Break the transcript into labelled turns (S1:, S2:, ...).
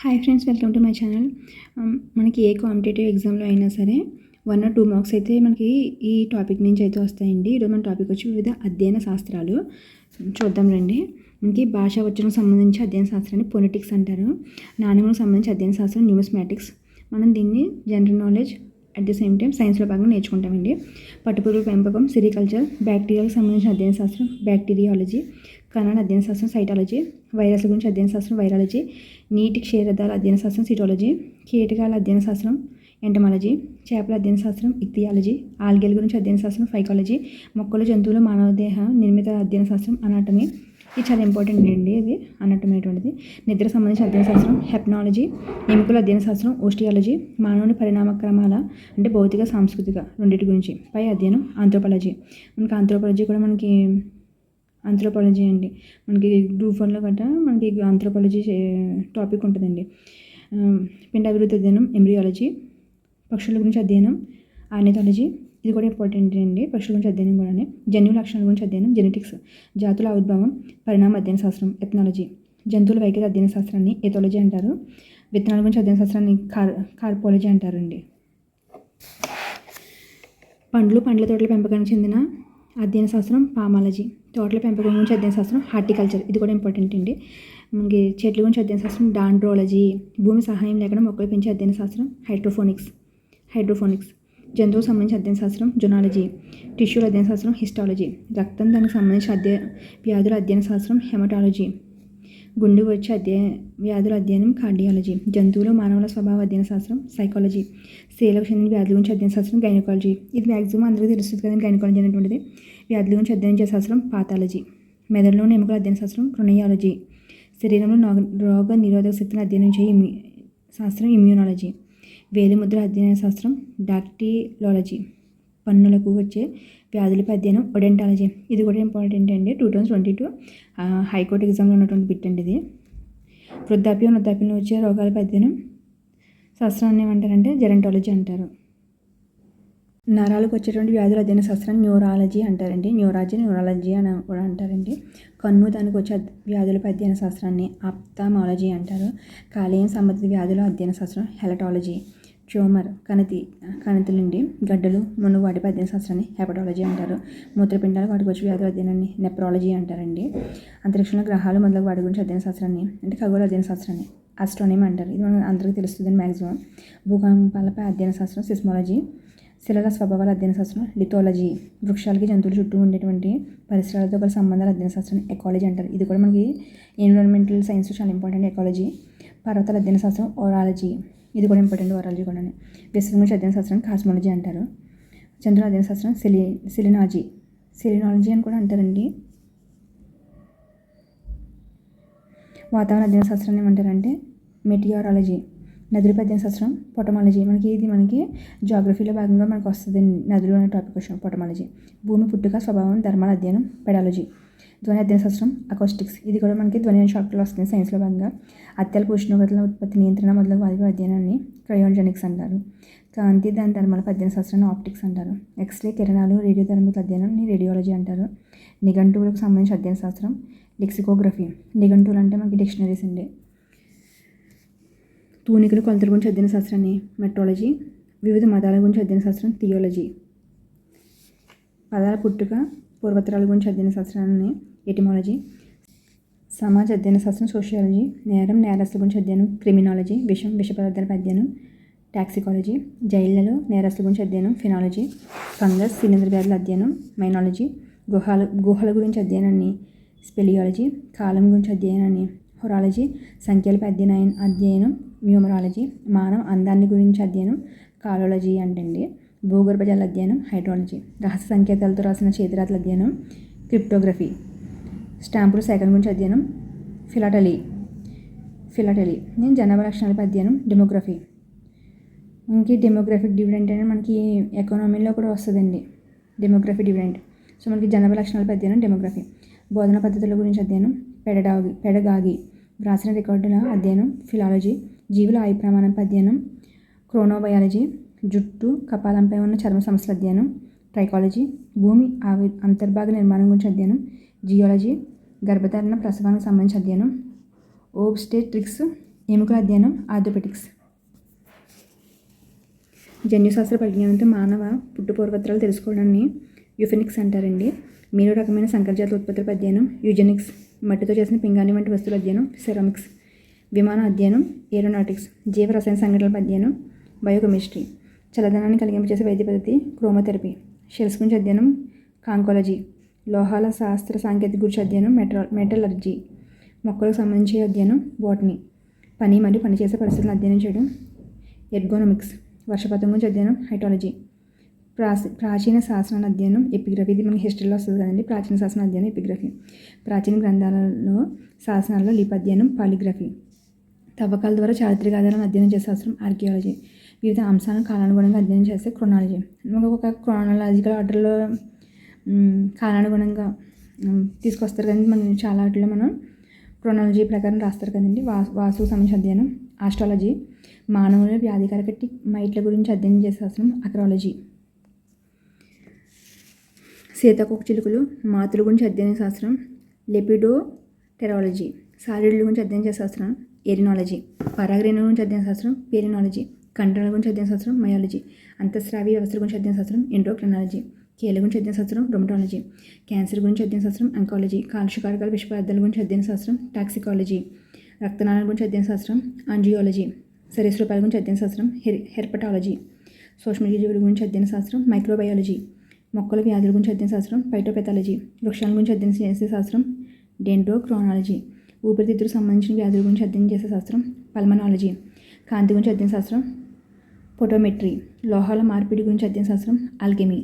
S1: Hi friends welcome to my channel మనకి ఏ competitive ఎగ్జామ్లో అయినా సరే వన్ ఆర్ టూ మార్క్స్ అయితే మనకి ఈ టాపిక్ నుంచి అయితే వస్తాయండి. ఈరోజు మన టాపిక్ వచ్చి వివిధ అధ్యయన శాస్త్రాలు. చూద్దాం రండి. మనకి భాష వచ్చనకు సంబంధించి అధ్యయన శాస్త్రాన్ని పొలిటిక్స్ అంటారు. నాణ్యములకు సంబంధించి అధ్యయన శాస్త్రం న్యూమస్మాటిక్స్ మనం దీన్ని general knowledge at the same time సైన్స్లో భాగంగా నేర్చుకుంటామండి. పట్టుపురుగుల పెంపకం సిరికల్చర్ బ్యాక్టీరియాలకు సంబంధించిన అధ్యయన శాస్త్రం బ్యాక్టీరియాలజీ కణాల అధ్యయన శాస్త్రం సైటాలజీ వైరస్ల గురించి అధ్యయన శాస్త్రం వైరాలజీ నీటి క్షీరదాల అధ్యయన శాస్త్రం సిటాలజీ కీటకాల అధ్యయన శాస్త్రం ఎంటమాలజీ చేపల అధ్యయన శాస్త్రం ఇక్తియాలజీ ఆల్గెల్ గురించి అధ్యయన శాస్త్రం ఫైకాలజీ మొక్కలు జంతువులు మానవ దేహ నిర్మిత అధ్యయన శాస్త్రం అనాటమీ. ఇది చాలా ఇంపార్టెంట్ అండి ఇది అన్నటమీ నిద్ర సంబంధించిన అధ్యయన శాస్త్రం హెప్నాలజీ ఎముకల అధ్యయన శాస్త్రం ఓస్టియాలజీ మానవుని పరిణామక్రమాల అంటే భౌతిక సాంస్కృతిక రెండింటి గురించి. పై అధ్యయనం ఆంథ్రోపాలజీ. మనకి ఆంథ్రోపాలజీ కూడా మనకి ఆంథ్రోపాలజీ అండి. మనకి గ్రూప్ వన్లో గట్రా మనకి ఆంథ్రోపాలజీ టాపిక్ ఉంటుందండి. పిండ అభివృద్ధి అధ్యయనం ఎంబ్రియాలజీ పక్షుల గురించి అధ్యయనం ఆర్నిథాలజీ ఇది కూడా ఇంపార్టెంట్ అండి. పక్షుల గురించి అధ్యయనం కూడా జన్యు లక్షణాల గురించి అధ్యయనం జెనెటిక్స్ జాతుల ఆవిర్భావం పరిణామ అధ్యయన శాస్త్రం ఎథనాలజీ జంతువుల వైఖరి అధ్యయన శాస్త్రాన్ని ఎథాలజీ అంటారు. విత్తనాల గురించి అధ్యయన శాస్త్రాన్ని కార్ కార్పాలజీ అంటారండి. పండ్లు పండ్ల తోటల పెంపకానికి చెందిన అధ్యయన శాస్త్రం పామాలజీ. తోటల పెంపకం గురించి అధ్యయన శాస్త్రం హార్టికల్చర్. ఇది కూడా ఇంపార్టెంట్ అండి. మనకి చెట్ల గురించి అధ్యయన శాస్త్రం డాండ్రోలజీ. భూమి సహాయం లేకుండా మొక్కలు పెంచే అధ్యయన శాస్త్రం హైడ్రోఫోనిక్స్. హైడ్రోఫోనిక్స్. జంతువుకు సంబంధించిన అధ్యయన శాస్త్రం జునాలజీ. టిష్యూల అధ్యయన శాస్త్రం హిస్టాలజీ. రక్తం దానికి సంబంధించిన అధ్యయ వ్యాధుల అధ్యయన శాస్త్రం హెమటాలజీ. గుండె వచ్చే అధ్యయ వ్యాధుల అధ్యయనం కార్డియాలజీ జంతువులు మానవుల స్వభావ అధ్యయన శాస్త్రం సైకాలజీ స్త్రీలకు చెందిన వ్యాధుల గురించి అధ్యయన శాస్త్రం గైనకాలజీ. ఇది మ్యాక్సిమం అందరికీ తెలుస్తుంది కదండి గైనకాలజీ అనేటువంటిది. వ్యాధుల గురించి అధ్యయనం చేసే శాస్త్రం పాథాలజీ. మెదడులోని ఎముకల అధ్యయన శాస్త్రం క్రొనయాలజీ. శరీరంలో రోగ నిరోధక శక్తిని అధ్యయనం చేయ శాస్త్రం ఇమ్యూనాలజీ. వేలిముద్ర అధ్యయన శాస్త్రం డాక్టిలాలజీ. పన్నులకు వచ్చే వ్యాధులపై అధ్యయనం ఒడెంటాలజీ. ఇది కూడా ఇంపార్టెంట్ అండి two thousand twenty two high court ఎగ్జామ్లో ఉన్నటువంటి బిట్ అండి ఇది. వృద్ధాప్యం వృద్ధాప్యంలో వచ్చే రోగాలపై అధ్యయనం శాస్త్రాన్ని ఏమంటారంటే జెరంటాలజీ అంటారు. నరాలకు వచ్చేటువంటి వ్యాధుల అధ్యయన శాస్త్రం న్యూరాలజీ అంటారండి. న్యూరాలజీ న్యూరాలజీ అని కూడా అంటారండి. కన్ను దానికి వచ్చే వ్యాధులపై అధ్యయన శాస్త్రాన్ని ఆప్తామాలజీ అంటారు. కాలేయం సంబంధిత వ్యాధుల అధ్యయన శాస్త్రం హెలటాలజీ. ట్యూమర్ కణితి కణితుల నుండి గడ్డలు మునుగు వాటిపై అధ్యయన శాస్త్రాన్ని హెపటాలజీ అంటారు. మూత్రపిండాలు వాటి గురించి వ్యాధుల అధ్యయనాన్ని నెప్రాలజీ అంటారండి. అంతరిక్షంలో గ్రహాలు మొదలగు వాటి గురించి అధ్యయన శాస్త్రాన్ని అంటే ఖగోళ అధ్యయన శాస్త్రాన్ని ఆస్ట్రోనమీ అంటారు. ఇది మనకు అందరికీ తెలుస్తుంది మ్యాక్సిమం భూకంపాలపై అధ్యయన శాస్త్రం సిస్మాలజీ శిలల స్వభావాల అధ్యయన శాస్త్రం లిథాలజీ వృక్షాలకి జంతువుల చుట్టూ ఉండేటువంటి పరిసరాలతో గల సంబంధాల అధ్యయన శాస్త్రం ఎకాలజీ అంటారు. ఇది కూడా మనకి ఎన్విరాన్మెంటల్ సైన్స్ చాలా ఇంపార్టెంట్ ఎకాలజీ పర్వతాల అధ్యయన శాస్త్రం ఓరాలజీ ఇది కూడా ఇంపార్టెంట్ వారాలజీ కూడా విశ్వం అధ్యయన శాస్త్రం కాస్మాలజీ అంటారు. చంద్రుల అధ్యయన శాస్త్రం సిలి సిలినాలజీ సెలినాలజీ అని కూడా అంటారండి. వాతావరణ అధ్యయన శాస్త్రాన్ని ఏమంటారంటే మెటియారాలజీ నదులపై అధ్యయన శాస్త్రం పొటమాలజీ మనకి ఇది మనకి జాగ్రఫీలో భాగంగా మనకు వస్తుంది. నదులు అనే టాపిక్ వచ్చిన పొటమాలజీ భూమి పుట్టుక స్వభావం ధర్మాల అధ్యయనం పెడాలజీ ధ్వని అధ్యయన శాస్త్రం అకోస్టిక్స్ ఇది కూడా మనకి ధ్వని షాక్లో వస్తుంది సైన్స్లో భాగంగా. అత్యల్ప ఉష్ణోగ్రతల ఉత్పత్తి నియంత్రణ మొదలగు వాయు అధ్యయనాన్ని క్రయోజెనిక్స్ అంటారు. కాంతి దాని ధర్మాల అధ్యయన శాస్త్రాన్ని ఆప్టిక్స్ అంటారు. ఎక్స్రే కిరణాలు రేడియో ధర్మిక అధ్యయనాన్ని రేడియాలజీ అంటారు. నిఘంటువులకు సంబంధించిన అధ్యయన శాస్త్రం లెక్సికోగ్రఫీ నిఘంటువులు అంటే మనకి డిక్షనరీస్ అండి. తూనికలు కొలతల గురించి అధ్యయన శాస్త్రాన్ని మెట్రాలజీ వివిధ మతాల గురించి అధ్యయన శాస్త్రం థియోలజీ పదాల పుట్టుక పూర్వతరాల గురించి అధ్యయన శాస్త్రాన్ని ఎటిమాలజీ సమాజ అధ్యయన శాస్త్రం సోషియాలజీ నేరం నేరస్తుల గురించి అధ్యయనం క్రిమినాలజీ విషం విష పదార్థాలపై అధ్యయనం టాక్సికాలజీ జైళ్ళలో నేరస్తుల గురించి అధ్యయనం ఫినాలజీ ఫంగస్ శిలీంద్ర వ్యాధుల అధ్యయనం మైనాలజీ గుహాల గుహల గురించి అధ్యయనాన్ని స్పెలియాలజీ కాలం గురించి అధ్యయనాన్ని హొరాలజీ సంఖ్యలపై అధ్యయనం అధ్యయనం న్యూమరాలజీ మానవ అందాన్ని గురించి అధ్యయనం కాలోలజీ అంటండి. భూగర్భజల అధ్యయనం హైడ్రాలజీ రహస్య సంకేతాలతో రాసిన చేతిరాతల అధ్యయనం క్రిప్టోగ్రఫీ స్టాంపుల సేకరణ గురించి అధ్యయనం ఫిలాటలీ ఫిలాటలీ నేను జనాభా లక్షణాలపై అధ్యయనం డెమోగ్రఫీ. ఇంకే డెమోగ్రఫిక్ డివిడెంట్ అనేది మనకి ఎకానమీలో కూడా వస్తుందండి. డెమోగ్రఫీ డివిడెంట్ సో మనకి జనాభా లక్షణాలపై అధ్యయనం డెమోగ్రఫీ. బోధన పద్ధతుల గురించి అధ్యయనం పెడడాగి పెడగాగి వ్రాసిన రికార్డుల అధ్యయనం ఫిలాలజీ జీవుల ఆయు ప్రమాణంపై అధ్యయనం క్రోనోబయాలజీ జుట్టు కపాలంపై ఉన్న చర్మ సమస్యల అధ్యయనం ట్రైకాలజీ భూమి ఆవి అంతర్భాగ నిర్మాణం గురించి అధ్యయనం జియాలజీ గర్భధారణ ప్రసవానికి సంబంధించి అధ్యయనం ఓబ్స్టేట్రిక్స్ ఎముకల అధ్యయనం ఆర్థోపెటిక్స్. జన్యుశాస్త్ర పరిజ్ఞానంతో మానవ పుట్టు పూర్వత్రాలు తెలుసుకోవడాన్ని యుఫెనిక్స్ అంటారండి. మీరు రకమైన సంకరజాత ఉత్పత్తుల అధ్యయనం యూజెనిక్స్ మట్టితో చేసిన పింగాణి వంటి వస్తువుల అధ్యయనం సెరామిక్స్ విమాన అధ్యయనం ఏరోనాటిక్స్ జీవ రసాయన సంఘటనల అధ్యయనం బయోకెమిస్ట్రీ. చల్లదనాన్ని కలిగింపచేసే వైద్య పద్ధతి క్రోమోథెరపీ. షెల్స్ గురించి అధ్యయనం కాంకాలజీ. లోహాల శాస్త్ర సాంకేతిక గురించి అధ్యయనం మెట్రా మెటలర్జీ. మొక్కలకు సంబంధించి అధ్యయనం బోటనీ. పని మరియు పనిచేసే పరిస్థితులను అధ్యయనం చేయడం. ఎర్గోనమిక్స్. వర్షపాతం గురించి అధ్యయనం హైటాలజీ ప్రాచీ ప్రాచీన శాసనాల అధ్యయనం ఎపిగ్రఫీ. ఇది మనకి హిస్టరీలో వస్తుంది కదండి. ప్రాచీన శాసన అధ్యయనం ఎపిగ్రఫీ. ప్రాచీన గ్రంథాలలో శాసనాల్లో లిపి అధ్యయనం పాలిగ్రఫీ. తవ్వకాల ద్వారా చారిత్రక ఆధారం అధ్యయనం చేసే శాస్త్రం ఆర్కియాలజీ. వివిధ అంశాలను కాలానుగుణంగా అధ్యయనం చేసే క్రొనాలజీ. మనకు ఒక క్రోనాలజికల్ ఆర్డర్లో కాలానుగుణంగా తీసుకొస్తారు కదండి. మనం చాలా వాటిలో మనం క్రోనాలజీ ప్రకారం రాస్తారు కదండి. వా వాసు సంబంధించి అధ్యయనం ఆస్ట్రాలజీ మానవుల వ్యాధికారక టిక్ మైట్ల గురించి అధ్యయనం చేసే శాస్త్రం అక్రాలజీ. సీతాకోక చిలుకలు మాతుల గురించి అధ్యయన శాస్త్రం లెపిడో టెరాలజీ సాలిడ్ల గురించి అధ్యయన చేసే శాస్త్రం ఎరినాలజీ పరాగ్రేణుల గురించి అధ్యయన శాస్త్రం పేరినాలజీ. కండరాల గురించి అధ్యయన శాస్త్రం మయాలజీ అంతఃస్రావి వ్యవస్థల గురించి అధ్యయన శాస్త్రం ఎండోక్రినాలజీ కీళ్ళ గురించి అధ్యయన శాస్త్రం రొమటాలజీ క్యాన్సర్ గురించి అధ్యయన శాస్త్రం అంకాలజీ కాలుష్యకారకాల విష పదార్థాల గురించి అధ్యయన శాస్త్రం టాక్సికాలజీ రక్తనాళాల గురించి అధ్యయన శాస్త్రం ఆంజియాలజీ సరీసృపాల గురించి అధ్యయన శాస్త్రం హెర్ హెర్పటాలజీ సూక్ష్మజీవుల గురించి అధ్యయన శాస్త్రం మైక్రోబయాలజీ మొక్కల వ్యాధుల గురించి అధ్యయన శాస్త్రం పైటోపెథాలజీ వృక్షాల గురించి అధ్యయనం చేసే శాస్త్రం డెండ్రోక్రోనాలజీ ఊపిరితిత్తులకు సంబంధించిన వ్యాధుల గురించి అధ్యయనం చేసే శాస్త్రం పల్మనాలజీ కాంతి గురించి అధ్యయన శాస్త్రం ఫోటోమెట్రీ లోహాల మార్పిడి గురించి అధ్యయన శాస్త్రం ఆల్కెమీ.